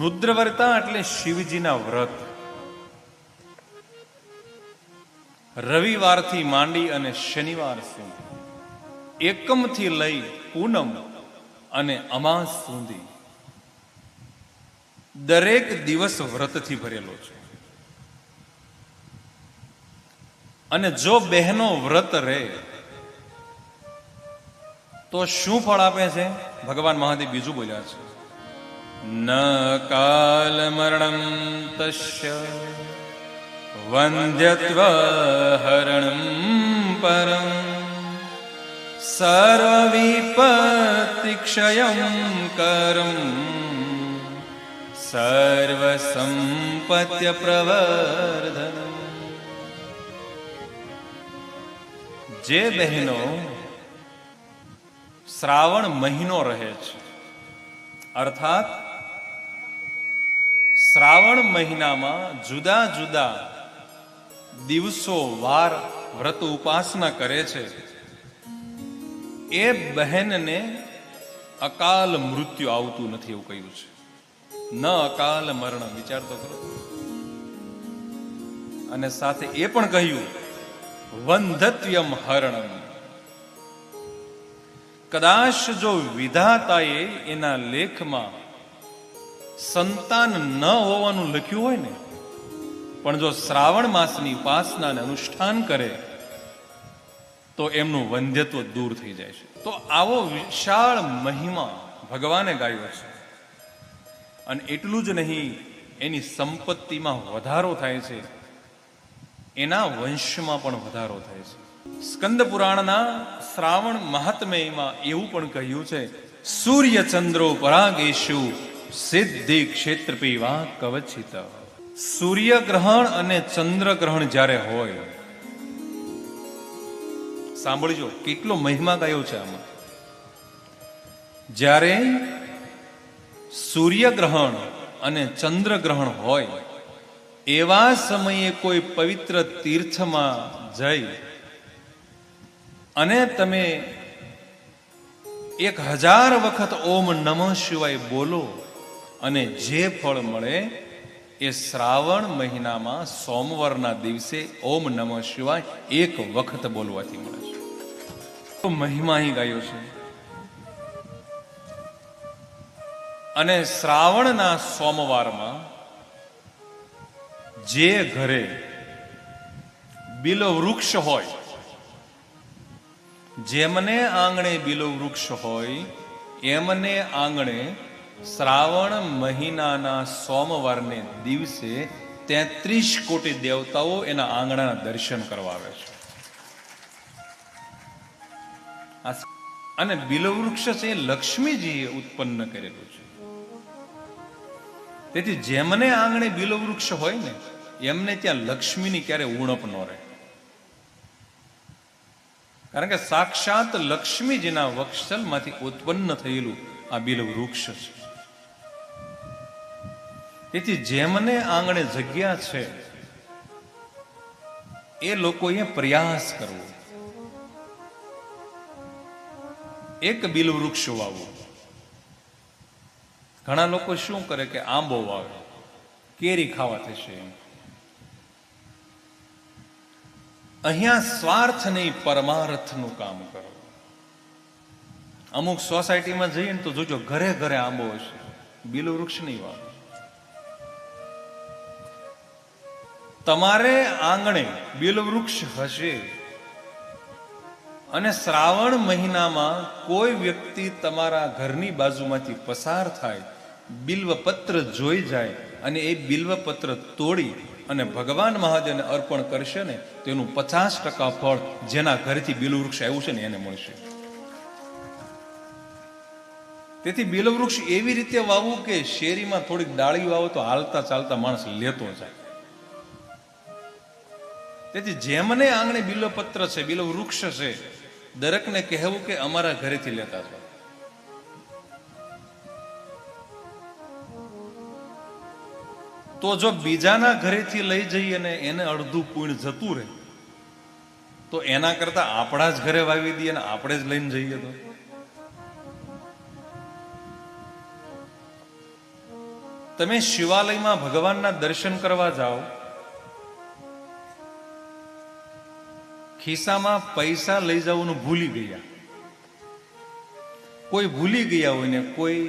રુદ્રવ્રતા એટલે શિવજીના વ્રત. રવિવારથી માંડી અને શનિવાર સુધી. એકમથી લઈ પૂનમ અને અમાસ સુધી. દરેક દિવસ વ્રતથી ભરેલો છે. અને જો બહેનો વ્રત રહે તો શું ફળ આપે છે? ભગવાન મહાદેવ બીજું બોલ્યા છે. ન कालमरणं तस्य તસ્ય परं કરમ સર્વસંપત્ય પ્રવર્ધનમ જે બહેનો શ્રાવણ મહિનો રહે છે અર્થાત શ્રાવણ મહિનામાં જુદા જુદા દિવસો વાર વ્રત ઉપાસના કરે છે. એ બહેનને અકાલ મૃત્યુ આવતું નથી એવું કહ્યું છે. ન અકાલ મરણ, વિચાર તો કરો. અને સાથે એ પણ કહ્યું, વંધત્યમ હરણમ. કદાચ જો વિધાતાએ એના લેખમાં સંતાન ન હોવાનું લખ્યું હોય ને, પણ જો શ્રાવણ માસની ઉપાસનાને અનુષ્ઠાન કરે, તો એમનું વંધ્યત્વ દૂર થઈ જાય છે. તો આવો વિશાળ મહિમા ભગવાને ગાયો છે. અને એટલું જ નહીં, એની સંપત્તિમાં વધારો થાય છે. એના વંશમાં પણ વધારો થાય છે. સ્કંદ પુરાણના શ્રાવણ મહાત્મ્યમાં એવું પણ કહ્યું છે સૂર્ય ચંદ્રો પરાગેશુ સિદ્ધિ ક્ષેત્ર પીવા કવચિત. સૂર્યગ્રહણ અને ચંદ્રગ્રહણ જ્યારે હોય, સાંભળજો, કેટલો મહિમા ગયો છે આમાં. જ્યારે સૂર્યગ્રહણ અને ચંદ્રગ્રહણ હોય, એવા સમયે કોઈ પવિત્ર તીર્થમાં જઈ અને તમે એક હજાર વખત ઓમ નમઃ શિવાય બોલો અને જે ફળ મળે એ શ્રાવણ મહિનામાં સોમવારના દિવસે ઓમ નમઃ શિવાય એક વખત બોલવાથી મળે છે. મહિમા ગાયો છે. અને શ્રાવણના સોમવારમાં જે ઘરે બિલો વૃક્ષ હોય, જેમને આંગણે બિલો વૃક્ષ હોય, એમને આંગણે શ્રાવણ મહિનાના સોમવારને દિવસે તેત્રીસ કોટી દેવતાઓ એના આંગણાના દર્શન કરવા આવે છે. અને બિલવૃક્ષ છે લક્ષ્મીજીએ ઉત્પન્ન કરેલું છે. તેથી જેમને આંગણે બિલવૃક્ષ હોય ને, એમને ત્યાં લક્ષ્મીની ક્યારે ઉણપ ન રહે. કારણ કે સાક્ષાત લક્ષ્મીજીના વક્ષલમાંથી ઉત્પન્ન થયેલું આ બિલ વૃક્ષ છે. તેથી જેમને આંગણે જગ્યા છે, એ લોકોએ પ્રયાસ કરવો. એક બિલ વૃક્ષ વાવવું ઘણા લોકો શું કરે કે આંબો વાવે, કેરી ખાવા થશે અહીંયા સ્વાર્થ નહીં, પરમાર્થનું કામ કરો. અમુક સોસાયટીમાં જઈએ ને તો જોજો ઘરે ઘરે આંબો હશે બિલ વૃક્ષ નહીં વાવે. તમારે આંગણે બિલવૃક્ષ હશે. અને શ્રાવણ મહિનામાં કોઈ વ્યક્તિ તમારા ઘરની બાજુમાંથી પસાર થાય, બિલ્વપત્ર જોઈ જાય અને એ બિલ્વપત્ર તોડી અને ભગવાન મહાદેવને અર્પણ કરશે ને, તેનું પચાસ ટકા ફળ જેના ઘરેથી બિલવૃક્ષ આવ્યું છે ને, એને મળશે. તેથી બિલવૃક્ષ એવી રીતે વાવવું કે શેરીમાં થોડીક ડાળી વાવો તો હાલતા ચાલતા માણસ લેતો જાય. તેથી જેમને આંગણે બિલોપત્ર છે, બિલો વૃક્ષ છે, દરેકને કહેવું કે અમારા ઘરેથી લેતા છો તો જો બીજાના ઘરેથી લઈ જઈએ અને એને અડધું પૂર્ણ જતું રહે, તો એના કરતા આપણા જ ઘરે વાવી દઈએ અને આપણે જ લઈને જઈએ તો? તમે શિવાલયમાં ભગવાનના દર્શન કરવા જાઓ ખિસ્સામાં પૈસા લઈ જવાનું ભૂલી ગયા. કોઈ ભૂલી ગયા હોય ને કોઈ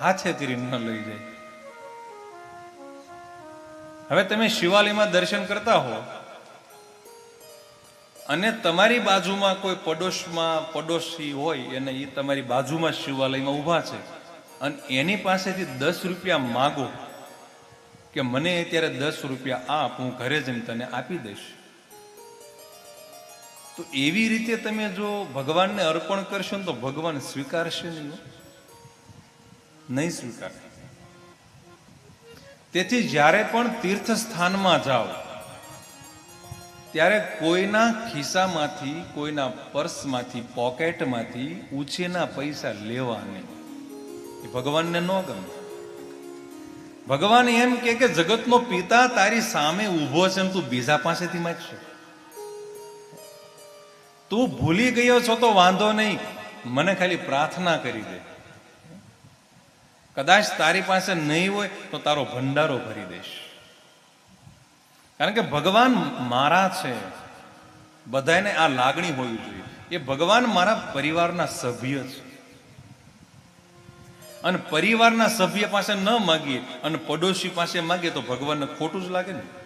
હાથે તીરી ન લઈ જાય. હવે તમે શિવાલયમાં દર્શન કરતા હો અને તમારી બાજુમાં કોઈ પડોશમાં પડોશી હોય અને એ તમારી બાજુમાં શિવાલયમાં ઊભા છે અને એની પાસેથી દસ રૂપિયા માગો કે મને અત્યારે દસ રૂપિયા આપ, હું ઘરે જઈને તને આપી દઈશ. તો એવી રીતે તમે જો ભગવાનને અર્પણ કરશો ને તો ભગવાન સ્વીકારશે નહીં. નહીં સ્વીકારે તેથી જ્યારે પણ તીર્થ સ્થાનમાં જાઓ, ત્યારે કોઈના ખિસ્સામાંથી, કોઈના પર્સમાંથી, પોકેટમાંથી ઉછેના પૈસા લેવા નહીં. એ ભગવાનને ન ગમે. ભગવાન એમ કે જગતનો પિતા તારી સામે ઊભો છે તું બીજા પાસેથી માંગશે. તું ભૂલી ગયો છો તો વાંધો નહીં. મને ખાલી પ્રાર્થના કરી દે. કદાચ તારી પાસે નહીં હોય તો તારો ભંડારો ભરી દઈશ. કારણ કે ભગવાન મારા છે. બધાને આ લાગણી હોવી જોઈએ. એ ભગવાન મારા પરિવારના સભ્ય છે. અને પરિવારના સભ્ય પાસે ન માગીએ અને પડોશી પાસે માગીએ તો ભગવાનને ખોટું જ લાગે ને.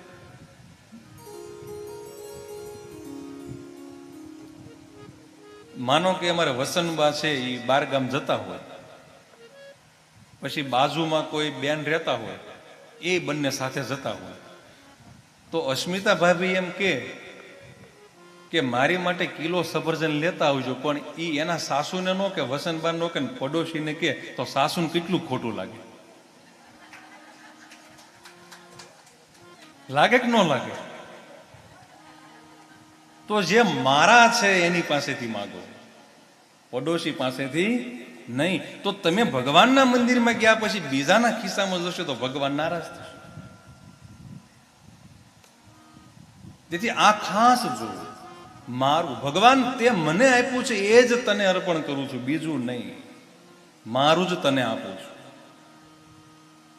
માનો કે અમારે વસનબા છે, એ બાર ગામ જતા હોય. પછી બાજુમાં કોઈ બેન રહેતા હોય, એ બંને સાથે જતા હોય. તો અસ્મિતા ભાભી એમ કે મારી માટે કિલો સફરજન લેતા આવજો, પણ એ એના સાસુને નો કે, વસનબા નો કે પડોશીને કે, તો સાસુને કેટલું ખોટું લાગે? લાગે કે ન લાગે? તો જે મારા છે એની પાસેથી માગો. પડોશી પાસેથી નહીં. તો તમે ભગવાનના મંદિરમાં ગયા પછી બીજાના ખિસ્સામાં જશો તો ભગવાન નારાજ થશે. તેથી આ ખાસ જો મારું, ભગવાન તે મને આપ્યું છે, એ જ તને અર્પણ કરું છું, બીજું નહીં. મારું જ તને આપું છું.